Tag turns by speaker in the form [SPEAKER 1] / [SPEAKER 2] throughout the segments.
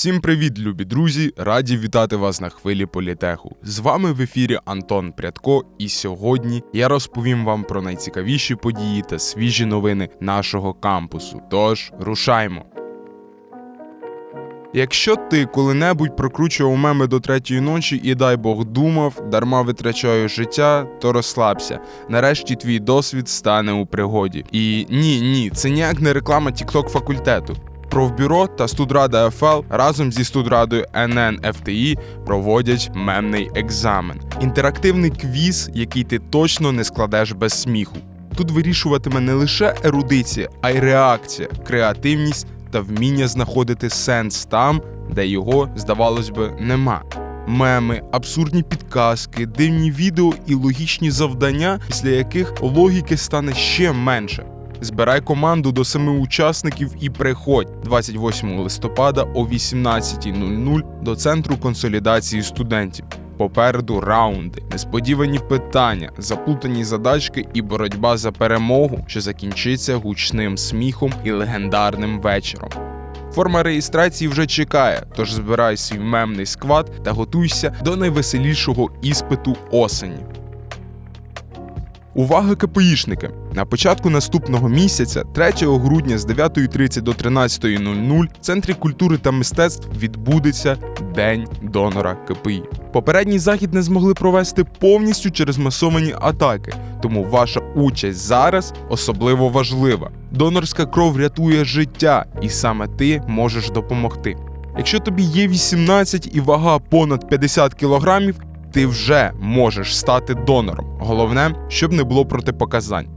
[SPEAKER 1] Всім привіт, любі друзі! Раді вітати вас на хвилі політеху. З вами в ефірі Антон Прядко, і сьогодні я розповім вам про найцікавіші події та свіжі новини нашого кампусу. Тож рушаймо. Якщо ти коли-небудь прокручував меми до третьої ночі і дай Бог думав, дарма витрачаю життя, то розслабся. Нарешті твій досвід стане у пригоді. І ні, ні, це ніяк не реклама TikTok факультету. Профбюро та студрада ФЛ разом зі студрадою НН ФТІ проводять мемний екзамен. Інтерактивний квіз, який ти точно не складеш без сміху. Тут вирішуватиме не лише ерудиція, а й реакція, креативність та вміння знаходити сенс там, де його, здавалось би, нема. Меми, абсурдні підказки, дивні відео і логічні завдання, після яких логіки стане ще менше. Збирай команду до семи учасників і приходь 28 листопада о 18.00 до центру консолідації студентів. Попереду раунди, несподівані питання, заплутані задачки і боротьба за перемогу, що закінчиться гучним сміхом і легендарним вечором. Форма реєстрації вже чекає, тож збирай свій мемний сквад та готуйся до найвеселішого іспиту осені. Увага КПІшники! На початку наступного місяця, 3 грудня з 9.30 до 13.00 в Центрі культури та мистецтв відбудеться День донора КПІ. Попередній захід не змогли провести повністю через масовані атаки, тому ваша участь зараз особливо важлива. Донорська кров рятує життя, і саме ти можеш допомогти. Якщо тобі є 18 і вага понад 50 кілограмів, ти вже можеш стати донором. Головне, щоб не було протипоказань.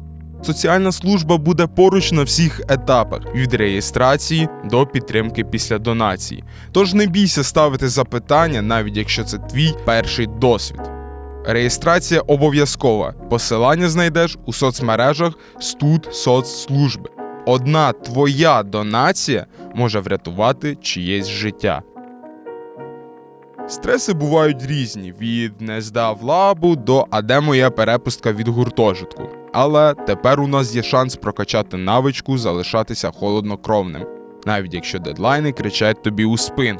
[SPEAKER 1] Соціальна служба буде поруч на всіх етапах від реєстрації до підтримки після донації. Тож не бійся ставити запитання, навіть якщо це твій перший досвід. Реєстрація обов'язкова. Посилання знайдеш у соцмережах Студ соцслужби. Одна твоя донація може врятувати чиєсь життя. Стреси бувають різні: від не здав лабу до а де моя перепустка від гуртожитку. Але тепер у нас є шанс прокачати навичку залишатися холоднокровним, навіть якщо дедлайни кричать тобі у спин.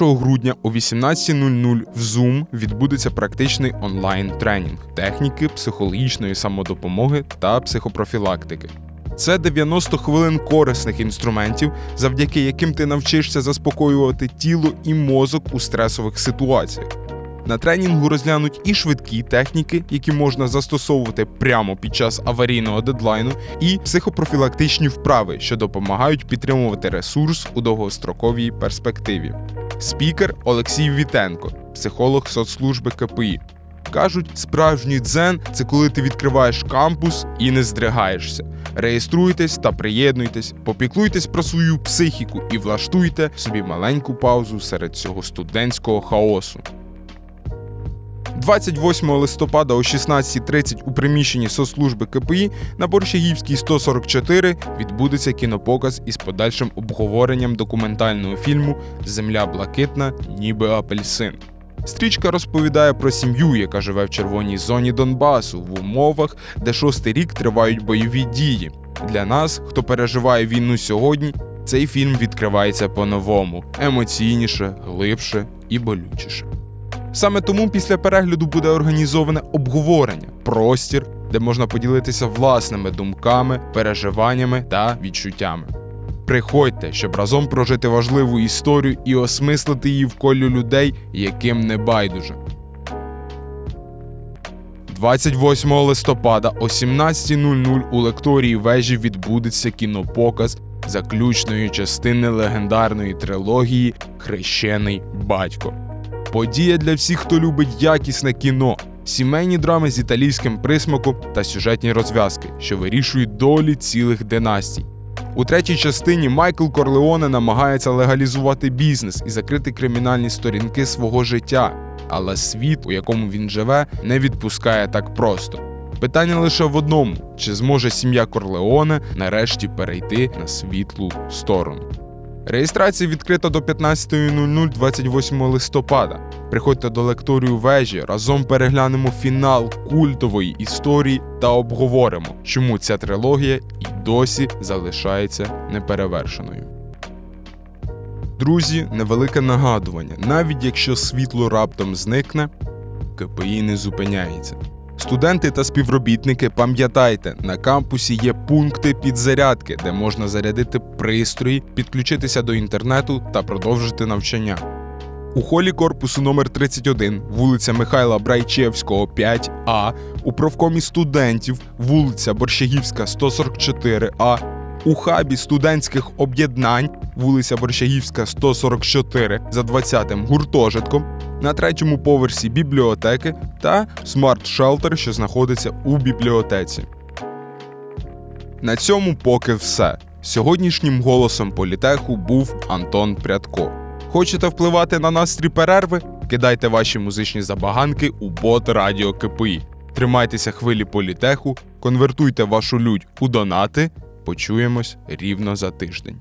[SPEAKER 1] 1 грудня о 18.00 в Zoom відбудеться практичний онлайн-тренінг техніки психологічної самодопомоги та психопрофілактики. Це 90 хвилин корисних інструментів, завдяки яким ти навчишся заспокоювати тіло і мозок у стресових ситуаціях. На тренінгу розглянуть і швидкі техніки, які можна застосовувати прямо під час аварійного дедлайну, і психопрофілактичні вправи, що допомагають підтримувати ресурс у довгостроковій перспективі. Спікер Олексій Вітенко, психолог соцслужби КПІ. Кажуть, справжній дзен це коли ти відкриваєш кампус і не здригаєшся. Реєструйтесь та приєднуйтесь, попіклуйтесь про свою психіку і влаштуйте собі маленьку паузу серед цього студентського хаосу. 28 листопада о 16.30 у приміщенні соцслужби КПІ на Борщагівській 144 відбудеться кінопоказ із подальшим обговоренням документального фільму Земля блакитна, ніби апельсин. Стрічка розповідає про сім'ю, яка живе в червоній зоні Донбасу в умовах, де шостий рік тривають бойові дії. Для нас, хто переживає війну сьогодні, цей фільм відкривається по-новому, емоційніше, глибше і болючіше. Саме тому після перегляду буде організоване обговорення, простір, де можна поділитися власними думками, переживаннями та відчуттями. Приходьте, щоб разом прожити важливу історію і осмислити її в колі людей, яким не байдуже. 28 листопада о 17.00 у лекторії вежі відбудеться кінопоказ заключної частини легендарної трилогії Хрещений батько. Подія для всіх, хто любить якісне кіно, сімейні драми з італійським присмаком та сюжетні розв'язки, що вирішують долі цілих династій. У третій частині Майкл Корлеоне намагається легалізувати бізнес і закрити кримінальні сторінки свого життя, але світ, у якому він живе, не відпускає так просто. Питання лише в одному: чи зможе сім'я Корлеоне нарешті перейти на світлу сторону. Реєстрація відкрита до 15.00 28 листопада. Приходьте до лекторію вежі, разом переглянемо фінал культової історії та обговоримо, чому ця трилогія і досі залишається неперевершеною. Друзі, невелике нагадування: навіть якщо світло раптом зникне, КПІ не зупиняється. Студенти та співробітники, пам'ятайте, на кампусі є пункти підзарядки, де можна зарядити пристрої, підключитися до інтернету та продовжити навчання. У холі корпусу номер 31, вулиця Михайла Брайчевського, 5А, у профкомі студентів, вулиця Борщагівська, 144А, у хабі студентських об'єднань, вулиця Борщагівська, 144 за 20-м гуртожитком, на третьому поверсі бібліотеки та смарт-шелтер, що знаходиться у бібліотеці. На цьому поки все. Сьогоднішнім голосом політеху був Антон Прядко. Хочете впливати на настрій перерви? Кидайте ваші музичні забаганки у бот Радіо КПІ. Тримайтеся хвилі політеху, конвертуйте вашу лють у донати. Почуємось рівно за тиждень.